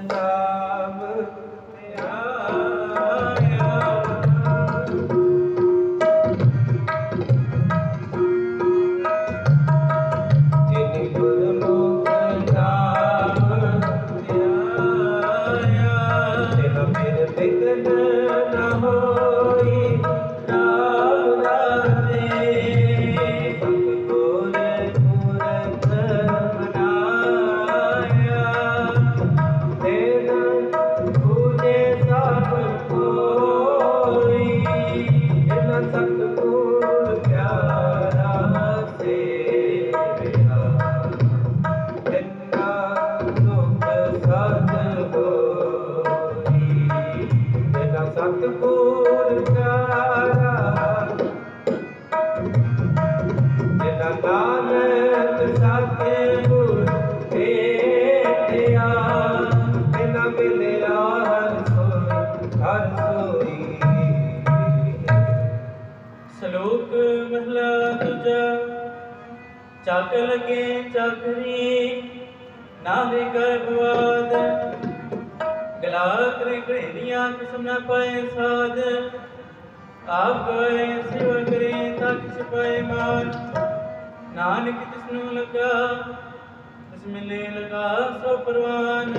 and I. ਸ਼ਲੋਕ ਮਹਲਾ ਦੂਜਾ ਚੱਕ ਲਗੇ ਚੱਕਰੀ ਨਾ ਵੇ ਗਲਾ ਕਰੇ ਘੜੇਰੀਆਂ ਕਿਸਮ ਨਾ ਪਾਏ ਸਾਧ ਆਪ ਗਏ ਸਿਵ ਕਰੇ ਤਾਂ ਕਿਸ ਪਾਏ ਮਾਨ ਨਾਨਕ ਤਿਸ ਨੂੰ ਲਗਾ ਤਿਸ ਮਿਲੇ ਲਗਾ ਸੋ ਪਰਵਾਨ।